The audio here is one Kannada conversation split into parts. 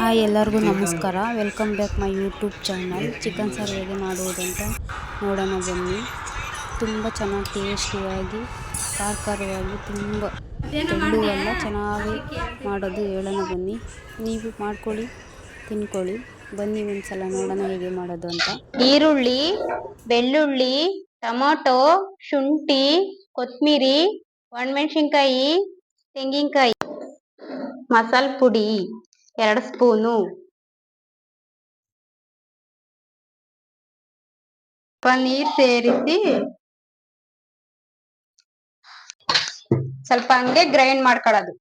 ಹಾಯ್ ಎಲ್ಲರಿಗೂ ನಮಸ್ಕಾರ. Welcome back my YouTube channel chicken ಸಾರು ಹೇಗೆ ಮಾಡುವುದಂತ ನೋಡೋಣ ಬನ್ನಿ. ತುಂಬ ಚೆನ್ನಾಗಿ ಟೇಸ್ಟಿಯಾಗಿ ಖಾರ ತುಂಬ ಎಲ್ಲ ಚೆನ್ನಾಗಿ ಮಾಡೋದು ಹೇಳೋಣ ಬನ್ನಿ. ನೀವು ಮಾಡ್ಕೊಳ್ಳಿ, ತಿನ್ಕೊಳ್ಳಿ. ಬನ್ನಿ ಒಂದ್ಸಲ ನೋಡೋಣ ಹೇಗೆ ಮಾಡೋದು ಅಂತ. ಈರುಳ್ಳಿ, ಬೆಳ್ಳುಳ್ಳಿ, ಟೊಮೊಟೊ, ಶುಂಠಿ ಕೊತ್ತಂಬರಿ ಒಣಮೆಣಸಿನ್ಕಾಯಿ, ತೆಂಗಿನಕಾಯಿ, ಮಸಾಲೆ ಪುಡಿ. ಎರಡು ಸ್ಪೂನು ನೀರ್ ಸೇರಿಸಿ ಸ್ವಲ್ಪ ಹಂಗೆ ಗ್ರೈಂಡ್ ಮಾಡ್ಕೊಳ್ಳೋದು.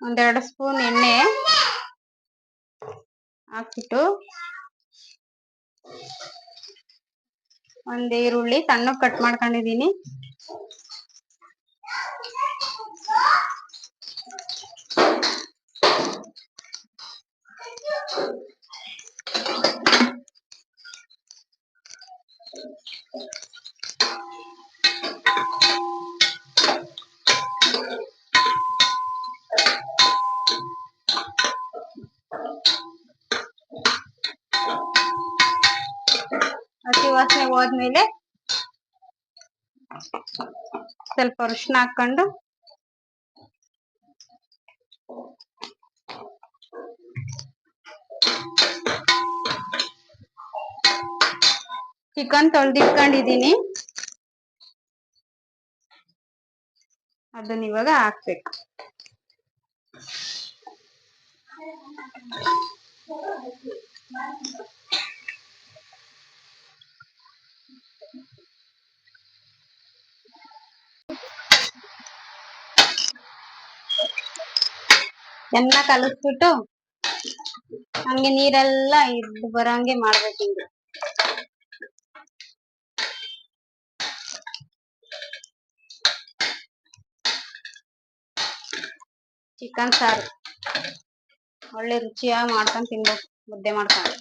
ಒಂದೆರಡು ಸ್ಪೂನ್ ಎಣ್ಣೆ ಹಾಕ್ಬಿಟ್ಟು ಒಂದ್ ಈರುಳ್ಳಿ ಸಣ್ಣಗ್ ಕಟ್ ಮಾಡ್ಕೊಂಡಿದೀನಿ. ಹಸಿ ವಾಸನೆ ಹೋದ್ಮೇಲೆ ಸ್ವಲ್ಪ ಅರಿಶಿನ ಹಾಕೊಂಡು ಚಿಕನ್ ತೊಳೆದಿಟ್ಕೊಂಡಿದ್ದೀನಿ. ಅದನ್ನ ಇವಾಗ ಹಾಕ್ಬೇಕು. ಚೆನ್ನಾಗ್ ಕಲಸ್ಬಿಟ್ಟು ಹಂಗೆ ನೀರೆಲ್ಲ ಇದ್ ಬರಂಗೆ ಮಾಡ್ಬೇಕು ಹಿಂಗೆ. ಚಿಕನ್ ಸಾರು. ಒಳ್ಳೆ ರುಚಿಯಾಗಿ ಮಾಡ್ಕೊಂಡ್ ತಿನ್ಬೇಕು, ಮುದ್ದೆ ಮಾಡ್ಕೊಂಡು.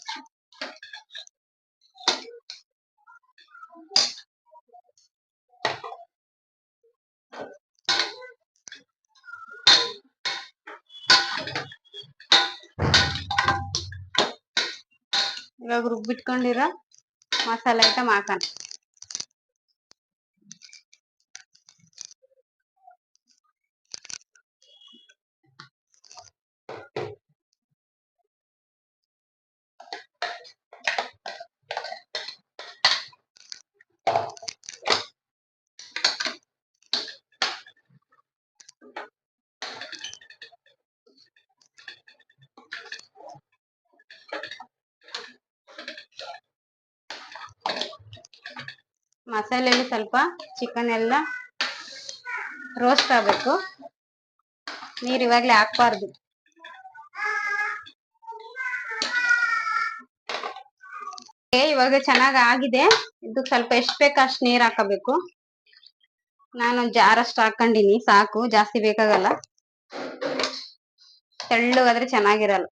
ಇವಾಗ ರುಬ್ಬಿಟ್ಕೊಂಡಿರೋ ಮಸಾಲೆ ಐಟಮ್ ಹಾಕೋಣ ಮಸಾಲೆಯಲ್ಲಿ ಸ್ವಲ್ಪ ಚಿಕನ್ ಎಲ್ಲ ರೋಸ್ಟ್ ಆಗಬೇಕು. ನೀರು ಇವಾಗಲೇ ಹಾಕ್ಬಾರ್ದು. ಇವಾಗ ಚೆನ್ನಾಗ್ ಆಗಿದೆ. ಇದಕ್ಕೆ ಸ್ವಲ್ಪ ಎಷ್ಟ್ ಬೇಕು ಅಷ್ಟು ನೀರ್ ಹಾಕಬೇಕು. ನಾನು ಜಾರಷ್ಟು ಹಾಕೊಂಡಿನಿ ಸಾಕು. ಜಾಸ್ತಿ ಬೇಕಾಗಲ್ಲ. ತೆಳ್ಳಗಾದ್ರೆ ಚೆನ್ನಾಗಿರಲ್ಲ.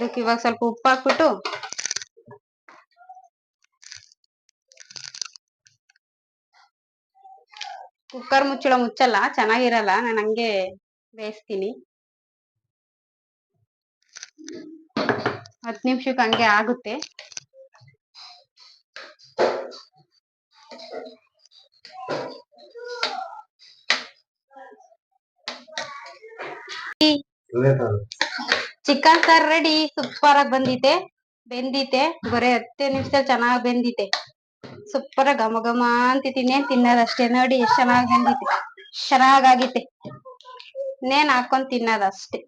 ಅದಕ್ಕೆ ಇವಾಗ ಸ್ವಲ್ಪ ಉಪ್ಪು ಹಾಕ್ಬಿಟ್ಟು ಕುಕ್ಕರ್ ಮುಚ್ಚಳ ಮುಚ್ಚಲ್ಲ, ಚೆನ್ನಾಗಿರಲ್ಲ, ನಾನು ಹಂಗೆ ಬೇಯಿಸ್ತೀನಿ. ಹತ್ತು ನಿಮಿಷಕ್ಕೆ ಹಂಗೆ ಆಗುತ್ತೆ. ಚಿಕನ್ ಸಾರ್ ರೆಡಿ ಸೂಪರ್ ಆಗಿ ಬಂದಿದೆ ಬೆಂದಿತೆ, ಬರೀ ಹತ್ತೇ ನಿಮಿಷದಲ್ಲಿ ಚೆನ್ನಾಗ್ ಬೆಂದಿತೆ. ಸೂಪರ್ ಘಮ ಘಮ ಅಂತಿದ್ದೀನಿ, ತಿನ್ನೋದಷ್ಟೇ ನೋಡಿ ಎಷ್ಟ್ ಚೆನ್ನಾಗ್ ಬೆಂದಿತೆ. ಚೆನ್ನಾಗಾಗೈತೆ ಇನ್ನೇನ್ ಹಾಕೊಂಡ್ ತಿನ್ನೋದಷ್ಟೇ.